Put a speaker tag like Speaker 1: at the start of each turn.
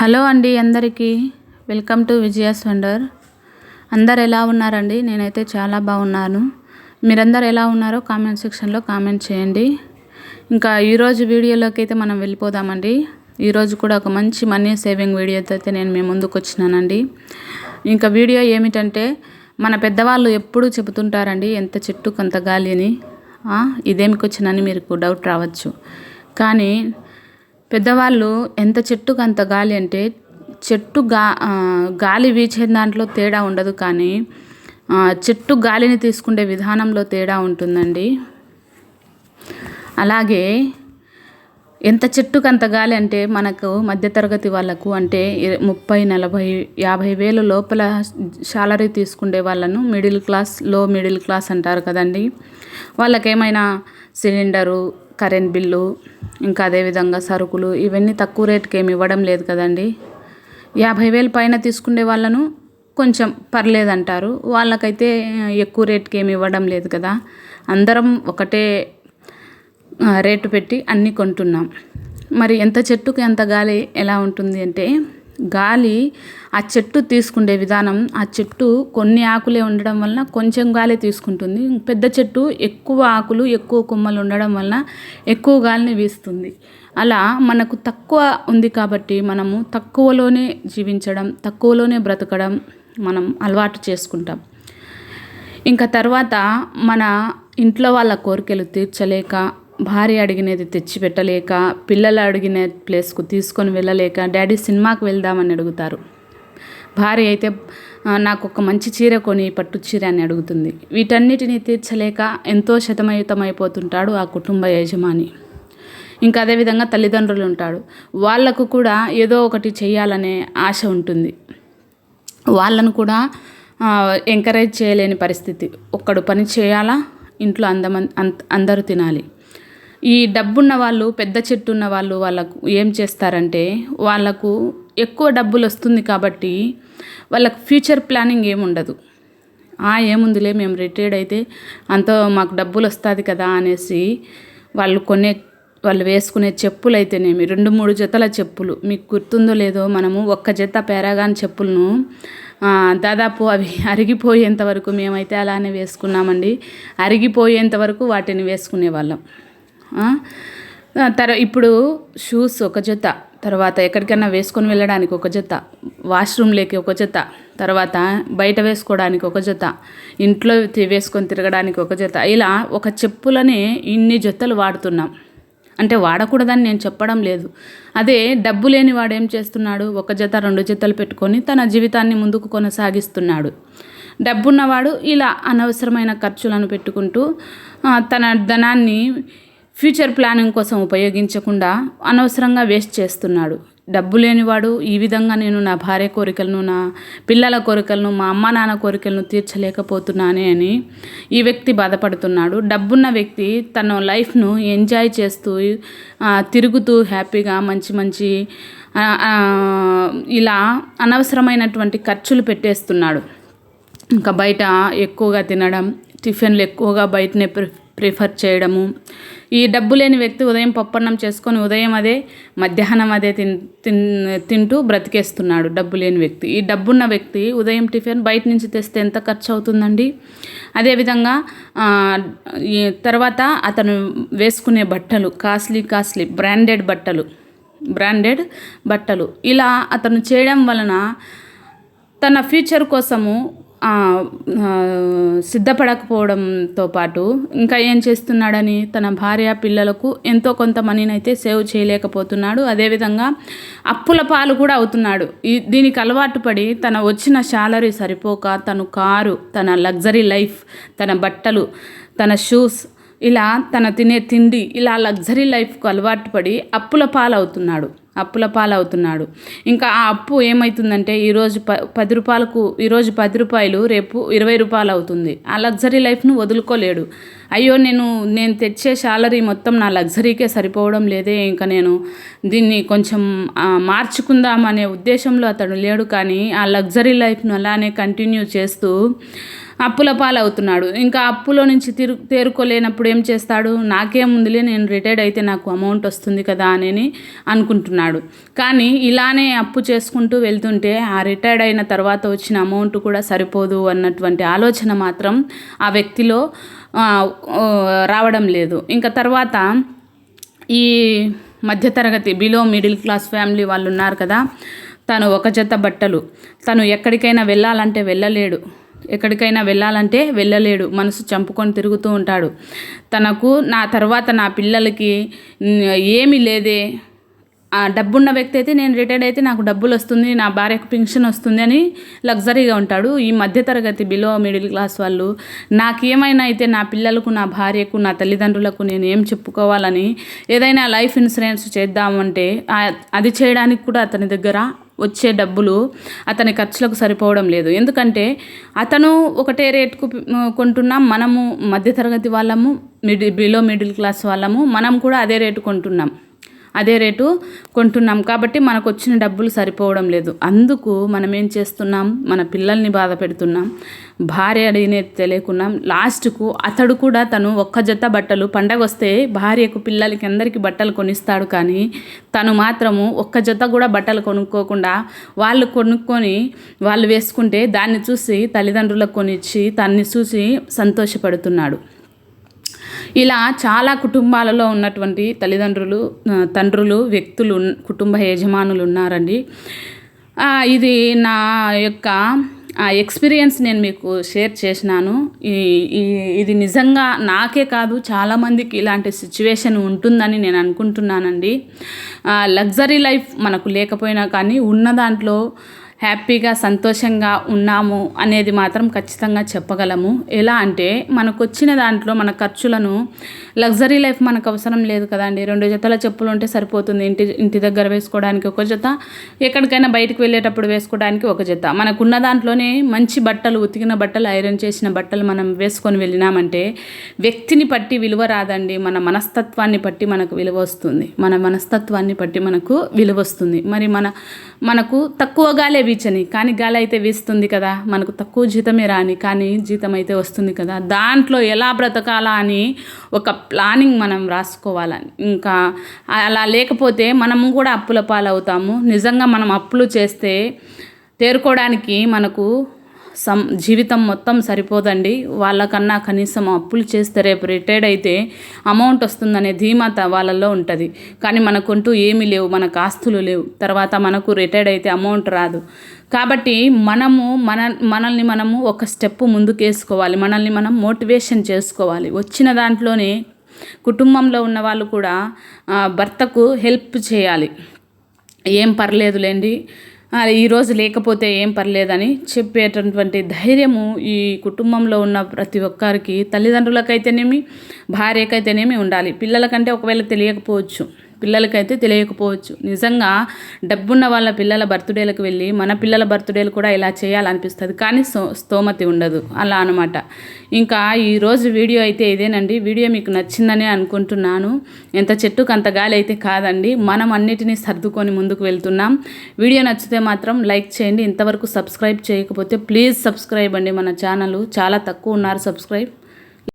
Speaker 1: Hello అండి అందరికీ. Welcome to Vijaya's wonder అందరు ఎలా ఉన్నారండి? నేనైతే చాలా బాగున్నాను. మీరందరు ఎలా ఉన్నారో కామెంట్ సెక్షన్లో కామెంట్ చేయండి. ఇంకా ఈరోజు వీడియోలోకి అయితే మనం వెళ్ళిపోదామండి. ఈరోజు కూడా ఒక మంచి మనీ సేవింగ్ వీడియోతో అయితే నేను మీ ముందుకు వచ్చినానండి. ఇంకా వీడియో ఏమిటంటే మన పెద్దవాళ్ళు ఎప్పుడూ చెబుతుంటారండి ఎంత చెట్టు కొంత గాలి అని ఇదేమికి వచ్చినని మీకు డౌట్ రావచ్చు. కానీ పెద్దవాళ్ళు ఎంత చెట్టుకు అంత గాలి అంటే చెట్టు గా గాలి వీచే దాంట్లో తేడా ఉండదు కానీ చెట్టు గాలిని తీసుకునే విధానంలో తేడా ఉంటుందండి. అలాగే ఎంత చెట్టుకు అంత గాలి అంటే మనకు మధ్యతరగతి వాళ్ళకు అంటే ముప్పై నలభై యాభై వేలు లోపల శాలరీ తీసుకునే వాళ్ళను మిడిల్ క్లాస్లో మిడిల్ క్లాస్ అంటారు కదండి. వాళ్ళకేమైనా సిలిండరు కరెంట్ బిల్లు ఇంకా అదేవిధంగా సరుకులు ఇవన్నీ తక్కువ రేటుకి ఏమి ఇవ్వడం లేదు కదండి. యాభై వేలు పైన తీసుకునే వాళ్ళను కొంచెం పర్లేదంటారు. వాళ్ళకైతే ఎక్కువ రేటుకి ఏమి ఇవ్వడం లేదు కదా. అందరం ఒకటే రేటు పెట్టి అన్నీ కొంటున్నాం. మరి ఎంత చెట్టుకి ఎంత గాలి ఎలా ఉంటుంది అంటే గాలి ఆ చెట్టు తీసుకునే విధానం ఆ చెట్టు కొన్ని ఆకులే ఉండడం వలన కొంచెం గాలి తీసుకుంటుంది. పెద్ద చెట్టు ఎక్కువ ఆకులు ఎక్కువ కొమ్మలు ఉండడం వలన ఎక్కువ గాలిని వీస్తుంది. అలా మనకు తక్కువ ఉంది కాబట్టి మనము తక్కువలోనే జీవించడం తక్కువలోనే బ్రతకడం మనం అలవాటు చేసుకుంటాం. ఇంకా తర్వాత మన ఇంట్లో వాళ్ళ కోరికలు తీర్చలేక భార్య అడిగినది తెచ్చిపెట్టలేక పిల్లలు అడిగిన ప్లేస్కు తీసుకొని వెళ్ళలేక డాడీ సినిమాకి వెళ్దామని అడుగుతారు. భార్య అయితే నాకు ఒక మంచి చీర కొని పట్టు చీర అని అడుగుతుంది. వీటన్నిటిని తీర్చలేక ఎంతో శతమయుతమైపోతుంటాడు ఆ కుటుంబ యజమాని. ఇంకా అదేవిధంగా తల్లిదండ్రులు ఉంటాడు వాళ్ళకు కూడా ఏదో ఒకటి చేయాలనే ఆశ ఉంటుంది. వాళ్ళను కూడా ఎంకరేజ్ చేయలేని పరిస్థితి. ఒక్కడు పని చేయాలా? ఇంట్లో అందమంది అందరూ తినాలి. ఈ డబ్బున్న వాళ్ళు పెద్ద చెట్టు ఉన్న వాళ్ళు వాళ్ళకు ఏం చేస్తారంటే వాళ్ళకు ఎక్కువ డబ్బులు వస్తుంది కాబట్టి వాళ్ళకు ఫ్యూచర్ ప్లానింగ్ ఏముండదు ఏముందిలే మేము రిటైర్డ్ అయితే అంత మాకు డబ్బులు వస్తుంది కదా అనేసి వాళ్ళు కొనే వాళ్ళు వేసుకునే చెప్పులు అయితేనేమి రెండు మూడు జతల చెప్పులు. మీకు గుర్తుందో లేదో మనము ఒక్క జత పేరాగాన్ చెప్పులను దాదాపు అవి అరిగిపోయేంత వరకు మేమైతే అలానే వేసుకున్నామండి. అరిగిపోయేంత వరకు వాటిని వేసుకునే వాళ్ళం తర ఇప్పుడు షూస్ ఒక జత తర్వాత ఎక్కడికైనా వేసుకొని వెళ్ళడానికి ఒక జత వాష్రూమ్లోకి ఒక జత తర్వాత బయట వేసుకోవడానికి ఒక జత ఇంట్లో వేసుకొని తిరగడానికి ఒక జత ఇలా ఒక చెప్పులని ఇన్ని జతలు వాడుతున్నాం. అంటే వాడకూడదని నేను చెప్పడం లేదు. అదే డబ్బు లేని వాడు ఏం చేస్తున్నాడు? ఒక జత రెండు జతలు పెట్టుకొని తన జీవితాన్ని ముందుకు కొనసాగిస్తున్నాడు. డబ్బున్నవాడు ఇలా అనవసరమైన ఖర్చులను పెట్టుకుంటూ తన ధనాన్ని ఫ్యూచర్ ప్లానింగ్ కోసం ఉపయోగించకుండా అనవసరంగా వేస్ట్ చేస్తున్నాడు. డబ్బు లేనివాడు ఈ విధంగా నేను నా భార్య కోరికలను నా పిల్లల కోరికలను మా అమ్మ నాన్న కోరికలను తీర్చలేకపోతున్నానే అని ఈ వ్యక్తి బాధపడుతున్నాడు. డబ్బున్న వ్యక్తి తన లైఫ్ను ఎంజాయ్ చేస్తూ తిరుగుతూ హ్యాపీగా మంచి మంచి ఇలా అనవసరమైనటువంటి ఖర్చులు పెట్టేస్తున్నాడు. ఇంకా బయట ఎక్కువగా తినడం టిఫిన్లు ఎక్కువగా బయటనే ప్రిఫర్ చేయడము. ఈ డబ్బు లేని వ్యక్తి ఉదయం పప్పన్నం చేసుకొని ఉదయం అదే మధ్యాహ్నం అదే తిన్ తిన్ తింటూ బ్రతికేస్తున్నాడు డబ్బు లేని వ్యక్తి. ఈ డబ్బున్న వ్యక్తి ఉదయం టిఫిన్ బయట నుంచి తెస్తే ఎంత ఖర్చు అవుతుందండి అదేవిధంగా తర్వాత అతను వేసుకునే బట్టలు కాస్ట్లీ కాస్ట్లీ బ్రాండెడ్ బట్టలు బ్రాండెడ్ బట్టలు. ఇలా అతను చేయడం వలన తన ఫ్యూచర్ కోసము సిద్ధపడకపోవడంతో పాటు ఇంకా ఏం చేస్తున్నాడని తన భార్య పిల్లలకు ఎంతో కొంత మనీనైతే సేవ్ చేయలేకపోతున్నాడు. అదేవిధంగా అప్పుల పాలు కూడా అవుతున్నాడు. ఈ దీనికి అలవాటు పడి తన వచ్చిన శాలరీ సరిపోక తను కారు తన లగ్జరీ లైఫ్ తన బట్టలు తన షూస్ ఇలా తన తినే తిండి ఇలా లగ్జరీ లైఫ్కు అలవాటు పడి అప్పుల పాలవుతున్నాడు. అప్పుల పాలవుతున్నాడు. ఇంకా ఆ అప్పు ఏమవుతుందంటే ఈరోజు ప పది రూపాయలకు ఈరోజు పది రూపాయలు రేపు ఇరవై రూపాయలు అవుతుంది ఆ లగ్జరీ లైఫ్ను వదులుకోలేడు. అయ్యో నేను నేను తెచ్చే శాలరీ మొత్తం నా లగ్జరీకే సరిపోవడం లేదే ఇంకా నేను దీన్ని కొంచెం మార్చుకుందాం అనే ఉద్దేశంలో అతడు లేడు. కానీ ఆ లగ్జరీ లైఫ్ను అలానే కంటిన్యూ చేస్తూ అప్పుల పాలవుతున్నాడు. ఇంకా అప్పులో నుంచి తిరు తేరుకోలేనప్పుడు ఏం చేస్తాడు? నాకేముందిలే నేను రిటైర్డ్ అయితే నాకు అమౌంట్ వస్తుంది కదా అని అనుకుంటున్నాడు. కానీ ఇలానే అప్పు చేసుకుంటూ వెళ్తుంటే ఆ రిటైర్డ్ అయిన తర్వాత వచ్చిన అమౌంట్ కూడా సరిపోదు అన్నటువంటి ఆలోచన మాత్రం ఆ వ్యక్తిలో రావడం లేదు. ఇంకా తర్వాత ఈ మధ్యతరగతి బిలో మిడిల్ క్లాస్ ఫ్యామిలీ వాళ్ళు ఉన్నారు కదా తను ఒక జత బట్టలు. తను ఎక్కడికైనా వెళ్ళాలంటే వెళ్ళలేడు. ఎక్కడికైనా వెళ్ళాలంటే వెళ్ళలేడు. మనసు చంపుకొని తిరుగుతూ ఉంటాడు. తనకు నా తర్వాత నా పిల్లలకి ఏమీ లేదే. డబ్బున్న వ్యక్తి అయితే నేను రిటైర్డ్ అయితే నాకు డబ్బులు వస్తుంది నా భార్యకు పెన్షన్ వస్తుంది అని లగ్జరీగా ఉంటాడు. ఈ మధ్యతరగతి బిలో మిడిల్ క్లాస్ వాళ్ళు నాకేమైనా అయితే నా పిల్లలకు నా భార్యకు నా తల్లిదండ్రులకు నేను ఏం చెప్పుకోవాలని ఏదైనా లైఫ్ ఇన్సూరెన్స్ చేద్దామంటే అది చేయడానికి కూడా అతని దగ్గర వచ్చే డబ్బులు అతని ఖర్చులకు సరిపోవడం లేదు. ఎందుకంటే అతను ఒకటే రేటుకు కొంటున్నాం మనము మధ్యతరగతి వాళ్ళము మిడిల్ బిలో మిడిల్ క్లాస్ వాళ్ళము మనం కూడా అదే రేటు కొంటున్నాం. అదే రేటు కొంటున్నాం. కాబట్టి మనకు వచ్చిన డబ్బులు సరిపోవడం లేదు. అందుకు మనం ఏం చేస్తున్నాం? మన పిల్లల్ని బాధ పెడుతున్నాం. భార్య అడిగినది తెలియకున్నాం లాస్ట్కు అతడు కూడా తను ఒక్క జత బట్టలు పండగ వస్తే భార్యకు పిల్లలకి అందరికీ బట్టలు కొనిస్తాడు కానీ తను మాత్రము ఒక్క జత కూడా బట్టలు కొనుక్కోకుండా వాళ్ళు కొనుక్కొని వాళ్ళు వేసుకుంటే దాన్ని చూసి తల్లిదండ్రులకు కొనిచ్చి తన్ని చూసి సంతోషపడుతున్నాడు. ఇలా చాలా కుటుంబాలలో ఉన్నటువంటి తల్లిదండ్రులు తండ్రులు వ్యక్తులు కుటుంబ యజమానులు ఉన్నారండి. ఇది నా యొక్క ఎక్స్పీరియన్స్ నేను మీకు షేర్ చేసినాను. ఈ ఇది నిజంగా నాకే కాదు చాలామందికి ఇలాంటి సిచ్యువేషన్ ఉంటుందని నేను అనుకుంటున్నానండి. లగ్జరీ లైఫ్ మనకు లేకపోయినా కానీ ఉన్న దాంట్లో హ్యాపీగా సంతోషంగా ఉన్నాము అనేది మాత్రం ఖచ్చితంగా చెప్పగలము. ఎలా అంటే మనకు వచ్చిన దాంట్లో మన ఖర్చులను లగ్జరీ లైఫ్ మనకు అవసరం లేదు కదండి. రెండు జతల చెప్పులు ఉంటే సరిపోతుంది. ఇంటి ఇంటి దగ్గర వేసుకోవడానికి ఒక జత ఎక్కడికైనా బయటకు వెళ్ళేటప్పుడు వేసుకోవడానికి ఒక జత. మనకున్న దాంట్లోనే మంచి బట్టలు ఉతికిన బట్టలు ఐరన్ చేసిన బట్టలు మనం వేసుకొని వెళ్ళినామంటే వ్యక్తిని పట్టి విలువ రాదండి. మన మనస్తత్వాన్ని బట్టి మనకు విలువ వస్తుంది. మన మనస్తత్వాన్ని బట్టి మనకు విలువ వస్తుంది. మరి మన మనకు తక్కువ గాలే వీచని కానీ గాలి అయితే వీస్తుంది కదా. మనకు తక్కువ జీతమే రాని కానీ జీతం అయితే వస్తుంది కదా. దాంట్లో ఎలా బ్రతకాలా అని ఒక ప్లానింగ్ మనం రాసుకోవాలని. ఇంకా అలా లేకపోతే మనము కూడా అప్పుల పాలవుతాము. నిజంగా మనం అప్పులు చేస్తే తేరుకోవడానికి మనకు సం జీవితం మొత్తం సరిపోదండి. వాళ్ళకన్నా కనీసం అప్పులు చేస్తే రేపు రిటైర్డ్ అయితే అమౌంట్ వస్తుందనే ధీమాత వాళ్ళల్లో ఉంటుంది. కానీ మనకుంటూ ఏమీ లేవు మనకు ఆస్తులు లేవు. తర్వాత మనకు రిటైర్డ్ అయితే అమౌంట్ రాదు. కాబట్టి మనము మన మనల్ని మనము ఒక స్టెప్ ముందుకు వేసుకోవాలి మనల్ని మనం మోటివేషన్ చేసుకోవాలి. వచ్చిన దాంట్లోనే కుటుంబంలో ఉన్న వాళ్ళు కూడా భర్తకు హెల్ప్ చేయాలి. ఏం పర్లేదులేండి. ఈరోజు లేకపోతే ఏం పర్లేదని చెప్పేటటువంటి ధైర్యము ఈ కుటుంబంలో ఉన్న ప్రతి ఒక్కరికి తల్లిదండ్రులకైతేనేమి భార్యకైతేనేమి ఉండాలి. పిల్లలకంటే ఒకవేళ తెలియకపోవచ్చు. పిల్లలకైతే తెలియకపోవచ్చు. నిజంగా డబ్బున్న వాళ్ళ పిల్లల బర్త్డేలకు వెళ్ళి మన పిల్లల బర్త్డేలు కూడా ఇలా చేయాలనిపిస్తుంది. కానీ సో స్తోమతి ఉండదు. అలా అనమాట ఇంకా ఈరోజు వీడియో అయితే ఇదేనండి. వీడియో మీకు నచ్చిందని అనుకుంటున్నాను. ఎంత చెట్టుకు అంత గాలి అయితే కాదండి. మనం అన్నిటినీ సర్దుకొని ముందుకు వెళ్తున్నాం. వీడియో నచ్చితే మాత్రం లైక్ చేయండి. ఇంతవరకు సబ్స్క్రైబ్ చేయకపోతే ప్లీజ్ సబ్స్క్రైబ్ అండి మన ఛానల్. చాలా తక్కువ ఉన్నారు సబ్స్క్రైబ్.